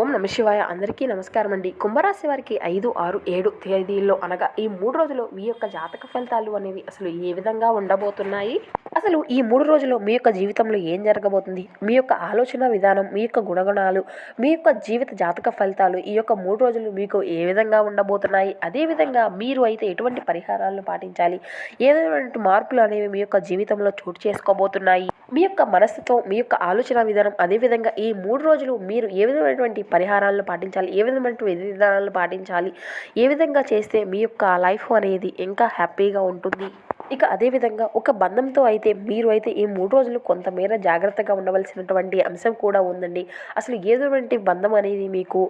ఓం నమ శివాయ. అందరికీ నమస్కారం అండి. కుంభరాశి వారికి ఐదు ఆరు ఏడు తేదీల్లో అనగా ఈ మూడు రోజులు మీ యొక్క జాతక ఫలితాలు అనేవి అసలు ఏ విధంగా ఉండబోతున్నాయి? అసలు ఈ మూడు రోజులు మీ యొక్క జీవితంలో ఏం జరగబోతుంది? మీ యొక్క ఆలోచన విధానం మీ యొక్క గుణగణాలు మీ యొక్క జీవిత జాతక ఫలితాలు ఈ యొక్క మూడు రోజులు మీకు ఏ విధంగా ఉండబోతున్నాయి? అదేవిధంగా మీరు అయితే ఎటువంటి పరిహారాలను పాటించాలి? ఏదైనా మార్పులు అనేవి మీ యొక్క జీవితంలో చోటు చేసుకోబోతున్నాయి? మీ యొక్క మనస్సుతో మీ యొక్క ఆలోచన విధానం అదేవిధంగా ఈ మూడు రోజులు మీరు ఏ విధమైనటువంటి పరిహారాలను పాటించాలి ఏ విధమైనటువంటి విధి విధానాలను పాటించాలి ఏ విధంగా చేస్తే మీ యొక్క లైఫ్ అనేది ఇంకా హ్యాపీగా ఉంటుంది? ఇక అదేవిధంగా ఒక బంధంతో అయితే మీరు అయితే ఈ మూడు రోజులు కొంతమేర జాగ్రత్తగా ఉండవలసినటువంటి అంశం కూడా ఉందండి. అసలు ఏటువంటి బంధం అనేది మీకు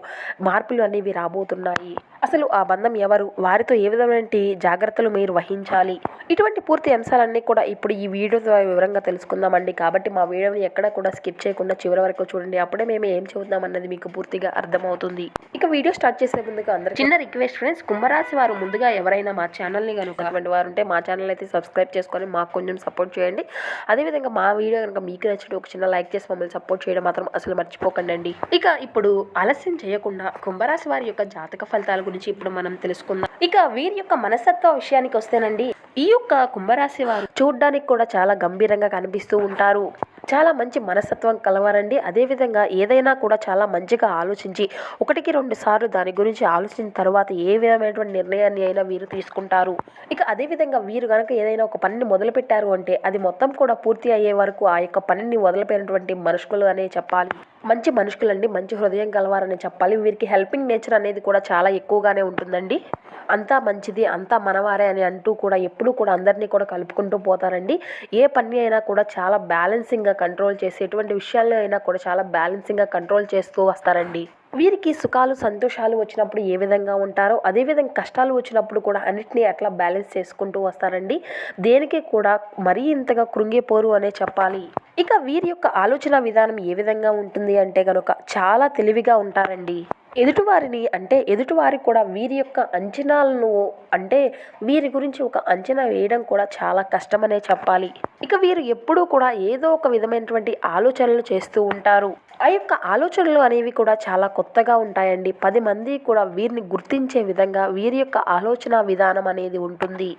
మార్పులు అనేవి రాబోతున్నాయి. అసలు ఆ బంధం ఎవరు? వారితో ఏ విధమైన జాగ్రత్తలు మీరు వహించాలి? ఇటువంటి పూర్తి అంశాలన్నీ కూడా ఇప్పుడు ఈ వీడియో ద్వారా వివరంగా తెలుసుకుందామండి. కాబట్టి మా వీడియోని ఎక్కడ కూడా స్కిప్ చేయకుండా చివరి వరకు చూడండి. అప్పుడే మేము ఏం చెబుతాం అన్నది మీకు పూర్తిగా అర్థమవుతుంది. ఇక వీడియో స్టార్ట్ చేసే ముందుగా అందరూ చిన్న రిక్వెస్ట్ ఫ్రెండ్స్ కుంభరాశి వారు ముందుగా ఎవరైనా మా ఛానల్ని కనుక వారు ఉంటే మా ఛానల్ అయితే సబ్స్క్రైబ్ చేసుకొని మాకు కొంచెం సపోర్ట్ చేయండి. అదేవిధంగా మా వీడియో కనుక మీకు నచ్చితే ఒక చిన్న లైక్ చేసి మమ్మల్ని సపోర్ట్ చేయడం మాత్రం అసలు మర్చిపోకండి అండి ఇక ఇప్పుడు ఆలస్యం చేయకుండా కుంభరాశి వారి యొక్క జాతక ఫలితాల గురించి ఇప్పుడు మనం తెలుసుకుందాం. ఇక వీరి యొక్క మనస్తత్వ విషయానికి వస్తేనండి ఈ యొక్క కుంభరాశి వారు చూడడానికి కూడా చాలా గంభీరంగా కనిపిస్తూ ఉంటారు. చాలా మంచి మనస్తత్వం కలవారండి. అదేవిధంగా ఏదైనా కూడా చాలా మంచిగా ఆలోచించి ఒకటికి రెండు సార్లు దాని గురించి ఆలోచించిన తర్వాత ఏ విధమైనటువంటి నిర్ణయాన్ని అయినా వీరు తీసుకుంటారు. ఇక అదేవిధంగా వీరు కనుక ఏదైనా ఒక పనిని మొదలుపెట్టారు అంటే అది మొత్తం కూడా పూర్తి అయ్యే వరకు ఆ యొక్క పనిని మొదలుపెట్టినటువంటి మనుషులు అనే చెప్పాలి. మంచి మనుషులండి మంచి హృదయం కలవారని చెప్పాలి. వీరికి హెల్పింగ్ నేచర్ అనేది కూడా చాలా ఎక్కువగానే ఉంటుందండి. అంతా మంచిది అంతా మనవారే అని అంటూ కూడా ఎప్పుడూ కూడా అందరినీ కూడా కలుపుకుంటూ పోతారండి. ఏ పని అయినా కూడా చాలా బ్యాలెన్సింగ్గా కంట్రోల్ చేసి ఎటువంటి విషయాల్లో అయినా కూడా చాలా బ్యాలెన్సింగ్గా కంట్రోల్ చేస్తూ వస్తారండి. వీరికి సుఖాలు సంతోషాలు వచ్చినప్పుడు ఏ విధంగా ఉంటారో అదేవిధంగా కష్టాలు వచ్చినప్పుడు కూడా అన్నిటినీ అట్లా బ్యాలెన్స్ చేసుకుంటూ వస్తారండి. దేనికి కూడా మరీ ఇంతగా కృంగిపోరు అనే చెప్పాలి. ఇక వీరి యొక్క ఆలోచన విధానం ఏ విధంగా ఉంటుంది అంటే కనుక చాలా తెలివిగా ఉంటారండి. ఎదుటివారిని అంటే ఎదుటివారికి కూడా వీరి యొక్క అంచనాలను అంటే వీరి గురించి ఒక అంచనా వేయడం కూడా చాలా కష్టమనే చెప్పాలి. ఇక వీరు ఎప్పుడూ కూడా ఏదో ఒక విధమైనటువంటి ఆలోచనలు చేస్తూ ఉంటారు. ఆ యొక్క ఆలోచనలు అనేవి కూడా చాలా కొత్తగా ఉంటాయండి. పది మంది కూడా వీరిని గుర్తించే విధంగా వీరి యొక్క ఆలోచన విధానం అనేది ఉంటుంది.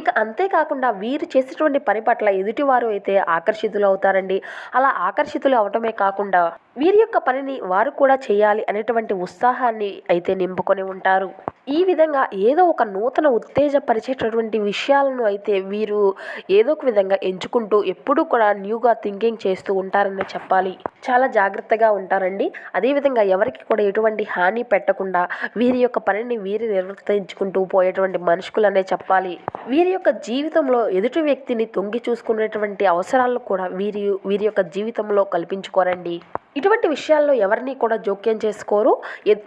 ఇక అంతేకాకుండా వీరు చేసేటువంటి పని పట్ల ఎదుటివారు అయితే ఆకర్షితులు అవుతారండి. అలా ఆకర్షితులు అవటమే కాకుండా వీరి యొక్క పనిని వారు కూడా చేయాలి అనేటువంటి ఉత్సాహాన్ని అయితే నింపుకొని ఉంటారు. ఈ విధంగా ఏదో ఒక నూతన ఉత్తేజపరిచేటటువంటి విషయాలను అయితే వీరు ఏదో ఒక విధంగా ఎంచుకుంటూ ఎప్పుడూ కూడా న్యూగా థింకింగ్ చేస్తూ ఉంటారని చెప్పాలి. చాలా జాగ్రత్తగా ఉంటారండి. అదేవిధంగా ఎవరికి కూడా ఎటువంటి హాని పెట్టకుండా వీరి యొక్క పనిని వీరి నిర్వర్తించుకుంటూ పోయేటువంటి మనుషులనే చెప్పాలి. వీరి యొక్క జీవితంలో ఎదుటి వ్యక్తిని తొంగి చూసుకునేటువంటి అవసరాలు కూడా వీరి వీరి యొక్క జీవితంలో కల్పించుకోరండి. ఇటువంటి విషయాల్లో ఎవరిని కూడా జోక్యం చేసుకోరు.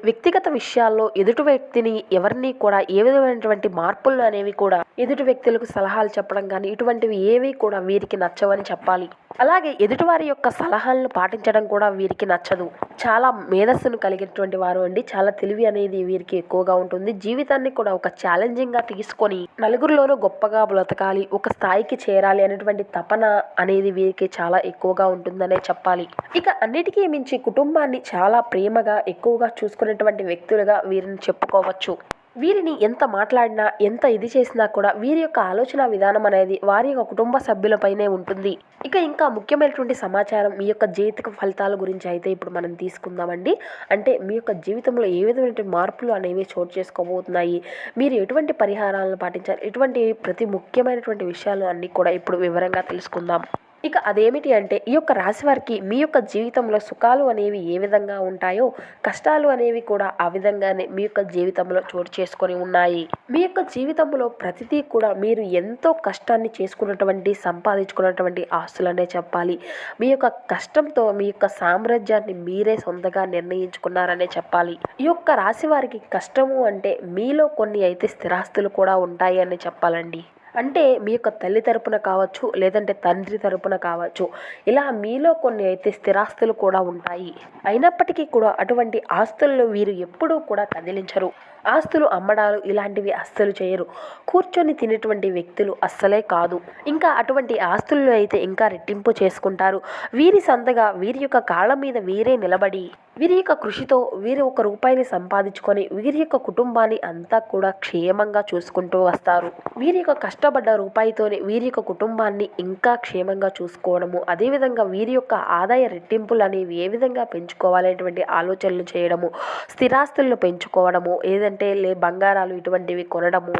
వ్యక్తిగత విషయాల్లో ఎదుటి వ్యక్తిని ఎవరిని కూడా ఏ విధమైనటువంటి మార్పులు అనేవి కూడా ఎదుటి వ్యక్తులకు సలహాలు చెప్పడం కానీ ఇటువంటివి ఏవి కూడా వీరికి నచ్చవని చెప్పాలి. అలాగే ఎదుటివారి యొక్క సలహాలను పాటించడం కూడా వీరికి నచ్చదు. చాలా మేధస్సును కలిగినటువంటి వారు అండి. చాలా తెలివి అనేది వీరికి ఎక్కువగా ఉంటుంది. జీవితాన్ని కూడా ఒక ఛాలెంజింగ్గా తీసుకొని నలుగురిలోనూ గొప్పగా బ్రతకాలి ఒక స్థాయికి చేరాలి అనేటువంటి తపన అనేది వీరికి చాలా ఎక్కువగా ఉంటుందనే చెప్పాలి. ఇక అన్నిటికీ మించి కుటుంబాన్ని చాలా ప్రేమగా ఎక్కువగా చూసుకునేటువంటి వ్యక్తులుగా వీరిని చెప్పుకోవచ్చు. వీరిని ఎంత మాట్లాడినా ఎంత ఇది చేసినా కూడా వీరి యొక్క ఆలోచన విధానం అనేది వారి యొక్క కుటుంబ సభ్యులపైనే ఉంటుంది. ఇక ఇంకా ముఖ్యమైనటువంటి సమాచారం మీ యొక్క జీవిత ఫలితాల గురించి అయితే ఇప్పుడు మనం తీసుకుందామండి. అంటే మీ యొక్క జీవితంలో ఏ విధమైన మార్పులు అనేవి చోటు చేసుకోబోతున్నాయి? మీరు ఎటువంటి పరిహారాలను పాటించాలి ఇటువంటి ప్రతి ముఖ్యమైనటువంటి విషయాలు అన్నీ కూడా ఇప్పుడు వివరంగా తెలుసుకుందాం. ఇక అదేమిటి అంటే ఈ యొక్క రాశి వారికి మీ యొక్క జీవితంలో సుఖాలు అనేవి ఏ విధంగా ఉంటాయో కష్టాలు అనేవి కూడా ఆ విధంగానే మీ యొక్క జీవితంలో చోటు చేసుకొని ఉన్నాయి. మీ యొక్క జీవితంలో ప్రతిదీ కూడా మీరు ఎంతో కష్టాన్ని చేసుకున్నటువంటి సంపాదించుకున్నటువంటి ఆస్తులనే చెప్పాలి. మీ యొక్క కష్టంతో మీ యొక్క సామ్రాజ్యాన్ని మీరే సొంతగా నిర్ణయించుకున్నారనే చెప్పాలి. ఈ యొక్క రాశి వారికి కష్టము అంటే మీలో కొన్ని అయితే స్థిరాస్తులు కూడా ఉంటాయి అని చెప్పాలండి. అంటే మీ యొక్క తల్లి తరపున కావచ్చు లేదంటే తండ్రి తరపున కావచ్చు ఇలా మీలో కొన్ని అయితే స్థిరాస్తులు కూడా ఉంటాయి. అయినప్పటికీ కూడా అటువంటి ఆస్తులను వీరు ఎప్పుడూ కూడా కదిలించరు. ఆస్తులు అమ్మడాలు ఇలాంటివి అస్సలు చేయరు. కూర్చొని తినేటువంటి వ్యక్తులు అస్సలే కాదు. ఇంకా అటువంటి ఆస్తుల్లో అయితే ఇంకా రెట్టింపు చేసుకుంటారు. వీరి సంతగా వీరి యొక్క కాళ్ళ మీద వీరే నిలబడి వీరి యొక్క కృషితో వీరి ఒక రూపాయిని సంపాదించుకొని వీరి యొక్క కుటుంబాన్ని అంతా కూడా క్షేమంగా చూసుకుంటూ వస్తారు. వీరి యొక్క కష్టపడ్డ రూపాయితోనే వీరి యొక్క కుటుంబాన్ని ఇంకా క్షేమంగా చూసుకోవడము అదేవిధంగా వీరి యొక్క ఆదాయ రెట్టింపులు అనేవి ఏ విధంగా పెంచుకోవాలనేటువంటి ఆలోచనలు చేయడము స్థిరాస్తులను పెంచుకోవడము ఏదైనా లేదంటే లే బంగారాలు ఇటువంటివి కొనడము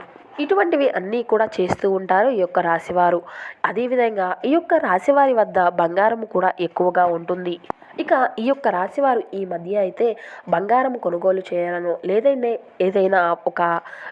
ఇటువంటివి అన్నీ కూడా చేస్తూ ఉంటారు ఈ యొక్క రాశివారు. అదేవిధంగా ఈ యొక్క రాశివారి వద్ద బంగారం కూడా ఎక్కువగా ఉంటుంది. ఇక ఈ యొక్క రాశివారు ఈ మధ్య అయితే బంగారం కొనుగోలు చేయాలను లేదంటే ఏదైనా ఒక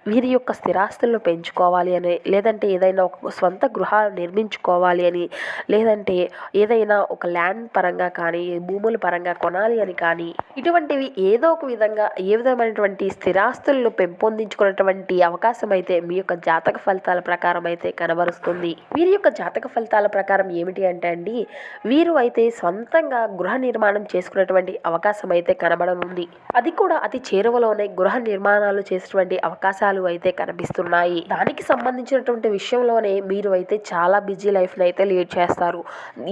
వీరి యొక్క స్థిరాస్తులను పెంచుకోవాలి అని లేదంటే ఏదైనా ఒక స్వంత గృహాలు నిర్మించుకోవాలి అని లేదంటే ఏదైనా ఒక ల్యాండ్ పరంగా కానీ భూముల పరంగా కొనాలి అని కానీ ఇటువంటివి ఏదో ఒక విధంగా ఏ విధమైనటువంటి స్థిరాస్తులను పెంపొందించుకున్నటువంటి అవకాశం అయితే మీ యొక్క జాతక ఫలితాల ప్రకారం అయితే కనబరుస్తుంది. వీరి యొక్క జాతక ఫలితాల ప్రకారం ఏమిటి అంటే అండి వీరు అయితే సొంతంగా గృహ నిర్మాణం చేసుకునేటువంటి అవకాశం అయితే కనబడనుంది. అది కూడా అతి చేరువలోనే గృహ నిర్మాణాలు చేసినటువంటి అవకాశాలు అయితే కనిపిస్తున్నాయి. దానికి సంబంధించినటువంటి విషయంలోనే మీరు అయితే చాలా బిజీ లైఫ్ని అయితే లీడ్ చేస్తారు.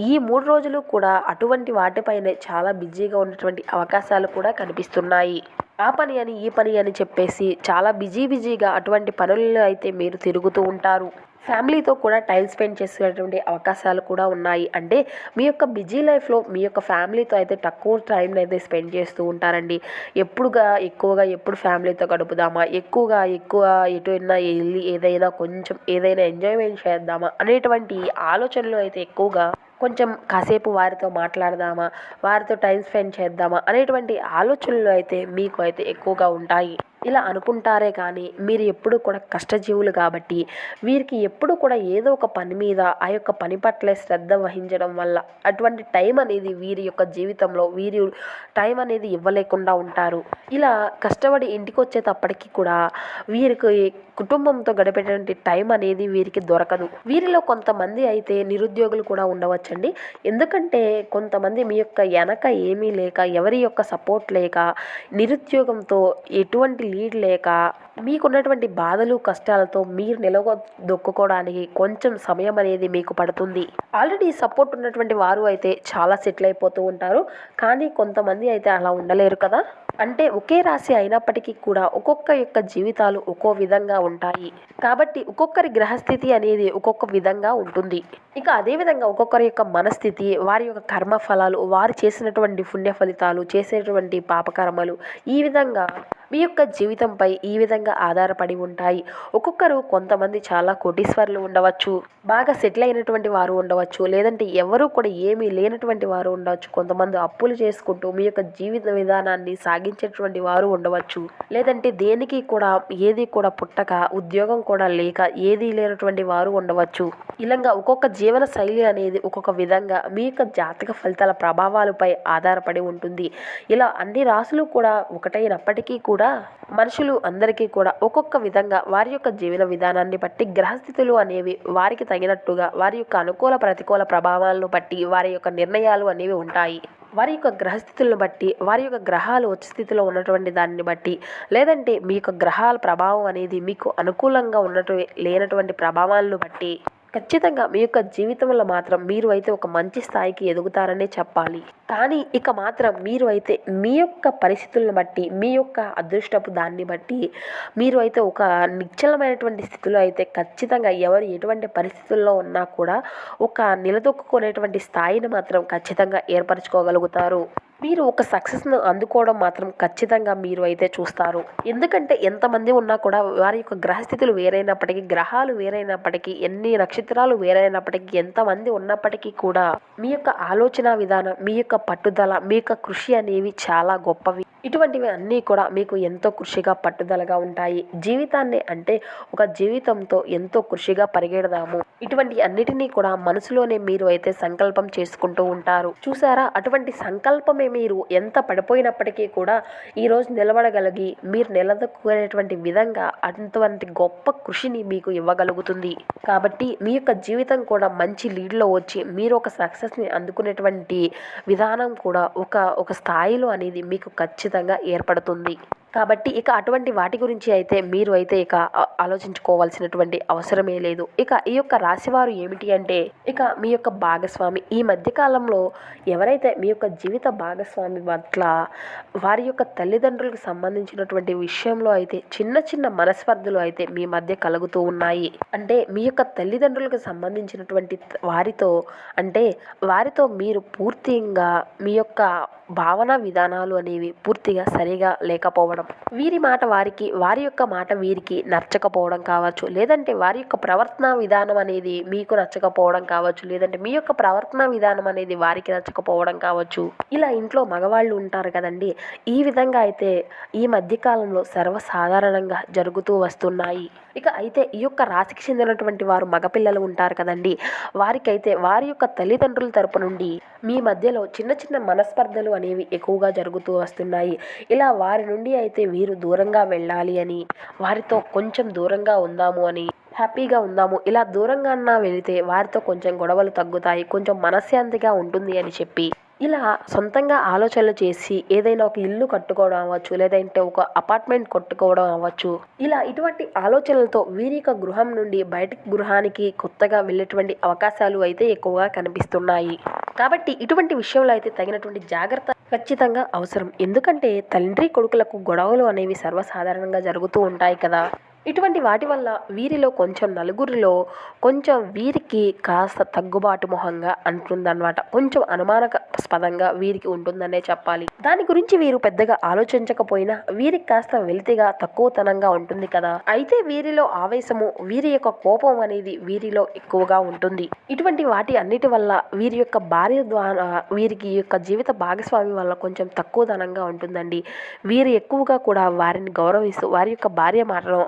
ఈ మూడు రోజులు కూడా అటువంటి వాటిపైనే చాలా బిజీగా ఉన్నటువంటి అవకాశాలు కూడా కనిపిస్తున్నాయి. ఆ పని అని ఈ పని అని చెప్పేసి చాలా బిజీ బిజీగా అటువంటి పనుల్లో అయితే మీరు తిరుగుతూ ఉంటారు. ఫ్యామిలీతో కూడా టైం స్పెండ్ చేసేటువంటి అవకాశాలు కూడా ఉన్నాయి. అంటే మీ యొక్క బిజీ లైఫ్లో మీ యొక్క ఫ్యామిలీతో అయితే తక్కువ టైం అయితే స్పెండ్ చేస్తూ ఉంటారండి. ఎప్పుడుగా ఎక్కువగా ఎప్పుడు ఫ్యామిలీతో గడుపుదామా? ఎక్కువగా ఎక్కువ ఎటువైనా వెళ్ళి ఏదైనా కొంచెం ఏదైనా ఎంజాయ్మెంట్ చేద్దామా? అనేటువంటి ఆలోచనలు అయితే ఎక్కువగా కొంచెం కాసేపు వారితో మాట్లాడదామా? వారితో టైం స్పెండ్ చేద్దామా? అనేటువంటి ఆలోచనలు అయితే మీకు అయితే ఎక్కువగా ఉంటాయి. ఇలా అనుకుంటారే కానీ మీరు ఎప్పుడు కూడా కష్టజీవులు కాబట్టి వీరికి ఎప్పుడు కూడా ఏదో ఒక పని మీద ఆ యొక్క పని పట్లే శ్రద్ధ వహించడం వల్ల అటువంటి టైం అనేది వీరి యొక్క జీవితంలో వీరి టైం అనేది ఇవ్వలేకుండా ఉంటారు. ఇలా కష్టపడి ఇంటికి వచ్చేటప్పటికి కూడా వీరికి కుటుంబంతో గడిపేటువంటి టైం అనేది వీరికి దొరకదు. వీరిలో కొంతమంది అయితే నిరుద్యోగులు కూడా ఉండవచ్చండి. ఎందుకంటే కొంతమంది మీ యొక్క వెనక ఏమీ లేక ఎవరి యొక్క సపోర్ట్ లేక నిరుద్యోగంతో ఎటువంటి లీడ్ లేక మీకున్నటువంటి బాధలు కష్టాలతో మీరు నిలదొక్కుకోవడానికి కొంచెం సమయం అనేది మీకు పడుతుంది. ఆల్రెడీ సపోర్ట్ ఉన్నటువంటి వారు అయితే చాలా సెటిల్ అయిపోతూ ఉంటారు. కానీ కొంతమంది అయితే అలా ఉండలేరు కదా. అంటే ఒకే రాశి అయినప్పటికీ కూడా ఒక్కొక్క యొక్క జీవితాలు ఒక్కో విధంగా ఉంటాయి. కాబట్టి ఒక్కొక్కరి గ్రహస్థితి అనేది ఒక్కొక్క విధంగా ఉంటుంది. ఇక అదేవిధంగా ఒక్కొక్కరి యొక్క మనస్థితి వారి యొక్క కర్మ ఫలాలు వారు చేసినటువంటి పుణ్య ఫలితాలు చేసేటువంటి పాపకర్మలు ఈ విధంగా మీ యొక్క జీవితంపై ఈ విధంగా ఆధారపడి ఉంటాయి. ఒక్కొక్కరు కొంతమంది చాలా కోటీశ్వర్లు ఉండవచ్చు బాగా సెటిల్ అయినటువంటి వారు ఉండవచ్చు లేదంటే ఎవరు కూడా ఏమీ లేనటువంటి వారు ఉండవచ్చు. కొంతమంది అప్పులు చేసుకుంటూ మీ యొక్క జీవిత విధానాన్ని సాగించేటువంటి వారు ఉండవచ్చు. లేదంటే దేనికి కూడా ఏది కూడా పుట్టక ఉద్యోగం కూడా లేక ఏది లేనటువంటి వారు ఉండవచ్చు. ఇలాగా ఒక్కొక్క జీవన శైలి అనేది ఒక్కొక్క విధంగా మీ యొక్క జాతక ఫలితాల ప్రభావాలపై ఆధారపడి ఉంటుంది. ఇలా అన్ని రాసులు కూడా ఒకటైనప్పటికీ కూడా మనుషులు అందరికీ కూడా ఒక్కొక్క విధంగా వారి యొక్క జీవన విధానాన్ని బట్టి గ్రహస్థితులు అనేవి వారికి తగినట్టుగా వారి యొక్క అనుకూల ప్రతికూల ప్రభావాలను బట్టి వారి యొక్క నిర్ణయాలు అనేవి ఉంటాయి. వారి యొక్క గ్రహస్థితులను బట్టి వారి యొక్క గ్రహాలు వచ్చి స్థితిలో ఉన్నటువంటి దాన్ని బట్టి లేదంటే మీ యొక్క గ్రహాల ప్రభావం అనేది మీకు అనుకూలంగా ఉన్నటు లేనటువంటి ప్రభావాలను బట్టి ఖచ్చితంగా మీ యొక్క జీవితంలో మాత్రం మీరు అయితే ఒక మంచి స్థాయికి ఎదుగుతారనే చెప్పాలి. కానీ ఇక మాత్రం మీరు అయితే మీ యొక్క పరిస్థితులను బట్టి మీ యొక్క అదృష్టపు దాన్ని బట్టి మీరు అయితే ఒక నిశ్చలమైనటువంటి స్థితిలో అయితే ఖచ్చితంగా ఎవరు ఎటువంటి పరిస్థితుల్లో ఉన్నా కూడా ఒక నిలదొక్కునేటువంటి స్థాయిని మాత్రం ఖచ్చితంగా ఏర్పరచుకోగలుగుతారు. మీరు ఒక సక్సెస్ను అందుకోవడం మాత్రం ఖచ్చితంగా మీరు అయితే చూస్తారు. ఎందుకంటే ఎంతమంది ఉన్నా కూడా వారి యొక్క గ్రహస్థితులు వేరైనప్పటికీ గ్రహాలు వేరైనప్పటికీ ఎన్ని నక్షత్రాలు వేరైనప్పటికీ ఎంతమంది ఉన్నప్పటికీ కూడా మీ యొక్క ఆలోచన విధానం మీ యొక్క పట్టుదల మీ యొక్క కృషి అనేవి చాలా గొప్పవి. ఇటువంటివి అన్నీ కూడా మీకు ఎంతో కృషిగా పట్టుదలగా ఉంటాయి. జీవితాన్ని అంటే ఒక జీవితంతో ఎంతో కృషిగా పరిగెడదాము. ఇటువంటి అన్నిటినీ కూడా మనసులోనే మీరు అయితే సంకల్పం చేసుకుంటూ ఉంటారు. చూసారా? అటువంటి సంకల్పమే మీరు ఎంత పడిపోయినప్పటికీ కూడా ఈరోజు నిలబడగలిగి మీరు నిలదొక్కునేటువంటి విధంగా అటువంటి గొప్ప కృషిని మీకు ఇవ్వగలుగుతుంది. కాబట్టి మీ యొక్క జీవితం కూడా మంచి లీడ్లో వచ్చి మీరు ఒక సక్సెస్ని అందుకునేటువంటి విధానం కూడా ఒక ఒక స్థాయిలో అనేది మీకు ఖచ్చితంగా ఏర్పడుతుంది. కాబట్టి ఇక అటువంటి వాటి గురించి అయితే మీరు అయితే ఇక ఆలోచించుకోవాల్సినటువంటి అవసరమే లేదు. ఇక ఈ యొక్క రాశివారు ఏమిటి అంటే ఇక మీ యొక్క భాగస్వామి ఈ మధ్య కాలంలో ఎవరైతే మీ యొక్క జీవిత భాగస్వామి పట్ల వారి యొక్క తల్లిదండ్రులకు సంబంధించినటువంటి విషయంలో అయితే చిన్న చిన్న మనస్పర్ధలు అయితే మీ మధ్య కలుగుతూ ఉన్నాయి. అంటే మీ యొక్క తల్లిదండ్రులకు సంబంధించినటువంటి వారితో అంటే వారితో మీరు పూర్తిగా మీ యొక్క భావన విధానాలు అనేవి పూర్తిగా సరిగా లేకపోవడం. వీరి మాట వారికి వారి యొక్క మాట వీరికి నచ్చకపోవడం కావచ్చు. లేదంటే వారి యొక్క ప్రవర్తన విధానం అనేది మీకు నచ్చకపోవడం కావచ్చు. లేదంటే మీ యొక్క ప్రవర్తన విధానం అనేది వారికి నచ్చకపోవడం కావచ్చు. ఇలా ఇంట్లో మగవాళ్ళు ఉంటారు కదండి. ఈ విధంగా అయితే ఈ మధ్యకాలంలో సర్వసాధారణంగా జరుగుతూ వస్తున్నాయి. ఇక అయితే ఈ యొక్క రాశికి చెందినటువంటి వారు మగపిల్లలు ఉంటారు కదండి. వారికైతే వారి యొక్క తల్లిదండ్రుల తరపు నుండి మీ మధ్యలో చిన్న చిన్న మనస్పర్ధలు అనేవి ఎక్కువగా జరుగుతూ వస్తున్నాయి. ఇలా వారి నుండి అయితే వీరు దూరంగా వెళ్ళాలి అని వారితో కొంచెం దూరంగా ఉందాము అని హ్యాపీగా ఉందాము. ఇలా దూరంగా అన్నా వెళితే వారితో కొంచెం గొడవలు తగ్గుతాయి కొంచెం మనశ్శాంతిగా ఉంటుంది అని చెప్పి ఇలా సొంతంగా ఆలోచనలు చేసి ఏదైనా ఒక ఇల్లు కట్టుకోవడం అవ్వచ్చు లేదంటే ఒక అపార్ట్మెంట్ కొట్టుకోవడం అవ్వచ్చు. ఇలా ఇటువంటి ఆలోచనలతో వీరి యొక్క గృహం నుండి బయటికి గృహానికి కొత్తగా వెళ్ళేటువంటి అవకాశాలు అయితే ఎక్కువగా కనిపిస్తున్నాయి. కాబట్టి ఇటువంటి విషయంలో అయితే తగినటువంటి జాగ్రత్త ఖచ్చితంగా అవసరం. ఎందుకంటే తండ్రి కొడుకులకు గొడవలు అనేవి సర్వసాధారణంగా జరుగుతూ ఉంటాయి కదా. ఇటువంటి వాటి వల్ల వీరిలో కొంచెం నలుగురిలో కొంచెం వీరికి కాస్త తగ్గుబాటు మొహంగా అంటుందన్నమాట. కొంచెం అనుమానాస్పదంగా వీరికి ఉంటుందనే చెప్పాలి. దాని గురించి వీరు పెద్దగా ఆలోచించకపోయినా వీరికి కాస్త వెలితిగా తక్కువతనంగా ఉంటుంది కదా. అయితే వీరిలో ఆవేశము వీరి యొక్క కోపం అనేది వీరిలో ఎక్కువగా ఉంటుంది. ఇటువంటి వాటి అన్నిటి వల్ల వీరి యొక్క భార్య ద్వారా వీరికి యొక్క జీవిత భాగస్వామి వల్ల కొంచెం తక్కువదనంగా ఉంటుందండి. వీరు ఎక్కువగా కూడా వారిని గౌరవిస్తూ వారి యొక్క భార్య మాటను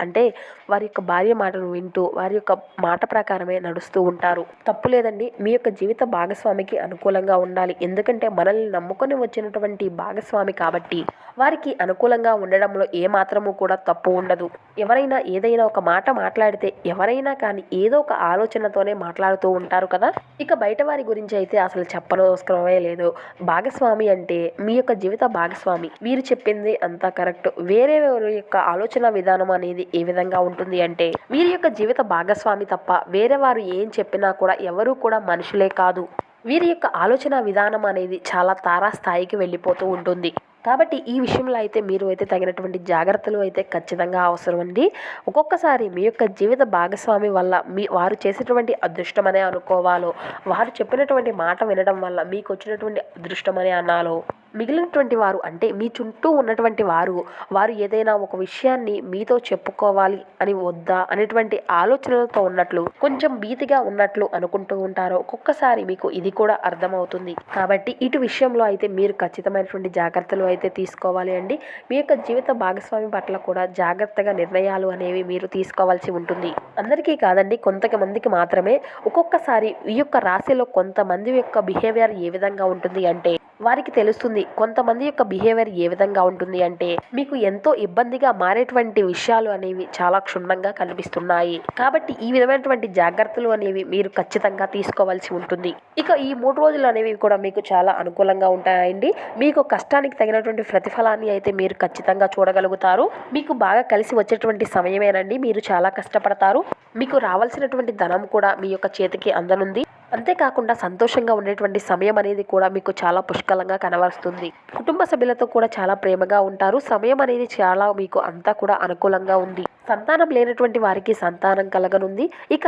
అంటే వారి యొక్క భార్య మాటను వింటూ వారి యొక్క మాట ప్రకారమే నడుస్తూ ఉంటారు. తప్పు లేదండి మీ యొక్క జీవిత భాగస్వామికి అనుకూలంగా ఉండాలి. ఎందుకంటే మనల్ని నమ్ముకొని వచ్చినటువంటి భాగస్వామి కాబట్టి వారికి అనుకూలంగా ఉండడంలో ఏ మాత్రము కూడా తప్పు ఉండదు. ఎవరైనా ఏదైనా ఒక మాట మాట్లాడితే ఎవరైనా కానీ ఏదో ఒక ఆలోచనతోనే మాట్లాడుతూ ఉంటారు కదా. ఇక బయట వారి గురించి అయితే అసలు చెప్పనవసరమే లేదు. భాగస్వామి అంటే మీ యొక్క జీవిత భాగస్వామి. వీరు చెప్పింది అంతా కరెక్ట్. వేరే వారి యొక్క ఆలోచన విధానం అనేది ఏ విధంగా ఉంటుంది ఉంటుంది అంటే వీరి యొక్క జీవిత భాగస్వామి తప్ప వేరే వారు ఏం చెప్పినా కూడా ఎవరు కూడా మనుషులే కాదు. వీరి యొక్క ఆలోచన విధానం అనేది చాలా తారాస్థాయికి వెళ్ళిపోతూ ఉంటుంది. కాబట్టి ఈ విషయంలో అయితే మీరు అయితే తగినటువంటి జాగ్రత్తలు అయితే ఖచ్చితంగా అవసరం అండి. ఒక్కొక్కసారి మీ యొక్క జీవిత భాగస్వామి వల్ల మీ వారు చేసేటువంటి అదృష్టమనే అనుకోవాలో వారు చెప్పినటువంటి మాట వినడం వల్ల మీకు వచ్చినటువంటి అదృష్టమనే అనాలో మిగిలినటువంటి వారు అంటే మీ చుట్టూ ఉన్నటువంటి వారు వారు ఏదైనా ఒక విషయాన్ని మీతో చెప్పుకోవాలి అని వద్దా అనేటువంటి ఆలోచనలతో ఉన్నట్లు కొంచెం భీతిగా ఉన్నట్లు అనుకుంటూ ఉంటారు ఒక్కొక్కసారి మీకు ఇది కూడా అర్థమవుతుంది. కాబట్టి ఇటు విషయంలో అయితే మీరు ఖచ్చితమైనటువంటి జాగ్రత్తలు అయితే తీసుకోవాలి అండి. మీ యొక్క జీవిత భాగస్వామి పట్ల కూడా జాగ్రత్తగా నిర్ణయాలు అనేవి మీరు తీసుకోవాల్సి ఉంటుంది. అందరికీ కాదండి కొంతమందికి మాత్రమే. ఒక్కొక్కసారి ఈ యొక్క రాశిలో కొంతమంది యొక్క బిహేవియర్ ఏ విధంగా ఉంటుంది అంటే వారికి తెలుస్తుంది కొంతమంది యొక్క బిహేవియర్ ఏ విధంగా ఉంటుంది అంటే మీకు ఎంతో ఇబ్బందిగా మారేటువంటి విషయాలు అనేవి చాలా క్షుణ్ణంగా కనిపిస్తున్నాయి. కాబట్టి ఈ విధమైనటువంటి జాగ్రత్తలు అనేవి మీరు ఖచ్చితంగా తీసుకోవాల్సి ఉంటుంది. ఇక ఈ మూడు రోజులు అనేవి కూడా మీకు చాలా అనుకూలంగా ఉంటాయండి. మీకు కష్టానికి తగినటువంటి ప్రతిఫలాన్ని అయితే మీరు ఖచ్చితంగా చూడగలుగుతారు. మీకు బాగా కలిసి వచ్చేటువంటి సమయమేనండి. మీరు చాలా కష్టపడతారు. మీకు రావాల్సినటువంటి ధనం కూడా మీ యొక్క చేతికి అందనుంది. అంతేకాకుండా సంతోషంగా ఉండేటువంటి సమయం అనేది కూడా మీకు చాలా పుష్కలంగా కనబరుస్తుంది. కుటుంబ సభ్యులతో కూడా చాలా ప్రేమగా ఉంటారు. సమయం అనేది చాలా మీకు అంతా కూడా అనుకూలంగా ఉంది. సంతానం లేనటువంటి వారికి సంతానం కలగనుంది. ఇక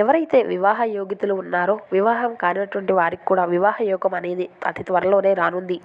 ఎవరైతే వివాహ యోగితులు ఉన్నారో వివాహం కానినటువంటి వారికి కూడా వివాహ యోగం అనేది అతి త్వరలోనే రానుంది.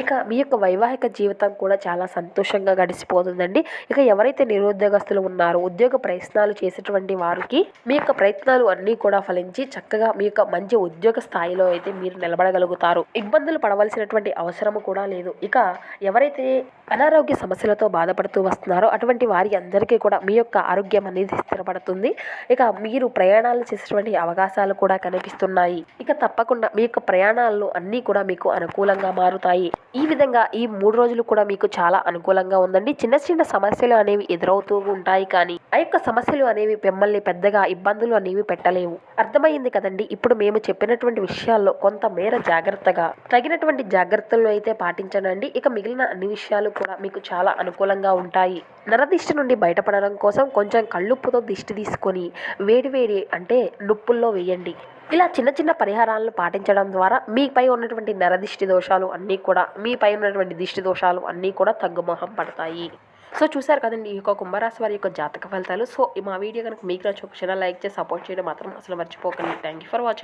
ఇక మీ యొక్క వైవాహిక జీవితం కూడా చాలా సంతోషంగా గడిచిపోతుందండి. ఇక ఎవరైతే నిరుద్యోగస్తులు ఉన్నారో ఉద్యోగ ప్రయత్నాలు చేసేటువంటి వారికి మీ యొక్క ప్రయత్నాలు అన్నీ కూడా ఫలించి చక్కగా మీ యొక్క మంచి ఉద్యోగ స్థాయిలో అయితే మీరు నిలబడగలుగుతారు. ఇబ్బందులు పడవలసినటువంటి అవసరము కూడా లేదు. ఇక ఎవరైతే అనారోగ్య సమస్యలతో బాధపడుతూ వస్తున్నారో అటువంటి వారి అందరికీ కూడా కూడా మీ యొక్క ఆరోగ్యం అనేది స్థిరపడుతుంది. ఇక మీరు ప్రయాణాలు చేసేటువంటి అవకాశాలు కూడా కనిపిస్తున్నాయి. ఇక తప్పకుండా మీ యొక్క ప్రయాణాల్లో అన్నీ కూడా మీకు అనుకూలంగా మారుతాయి. ఈ విధంగా ఈ మూడు రోజులు కూడా మీకు చాలా అనుకూలంగా ఉందండి. చిన్న చిన్న సమస్యలు అనేవి ఎదురవుతూ ఉంటాయి కానీ ఆ యొక్క సమస్యలు అనేవి మిమ్మల్ని పెద్దగా ఇబ్బందులు అనేవి పెట్టలేవు. అర్థమైంది కదండి? ఇప్పుడు మేము చెప్పినటువంటి విషయాల్లో కొంత మేర జాగ్రత్తగా తగినటువంటి జాగ్రత్తలు అయితే పాటించనండి. ఇక మిగిలిన అన్ని విషయాలు కూడా మీకు చాలా అనుకూలంగా ఉంటాయి. నరదిష్టి నుండి బయటపడడం కోసం కొంచెం కళ్ళుప్పుతో దిష్టి తీసుకొని వేడి వేడి అంటే నుప్పుల్లో వేయండి. ఇలా చిన్న చిన్న పరిహారాలను పాటించడం ద్వారా మీపై ఉన్నటువంటి నరదిష్టి దోషాలు అన్నీ కూడా మీపై ఉన్నటువంటి దిష్టి దోషాలు అన్నీ కూడా తగ్గుమొహం పడతాయి. సో చూసారు కదండి ఈ యొక్క కుంభరాశి వారి యొక్క జాతక ఫలితాలు. సో మా వీడియో కనుక మీకు నచ్చిన లైక్ చేసి సపోర్ట్ చేయడం మాత్రం అసలు మర్చిపోకండి. Thank you for watching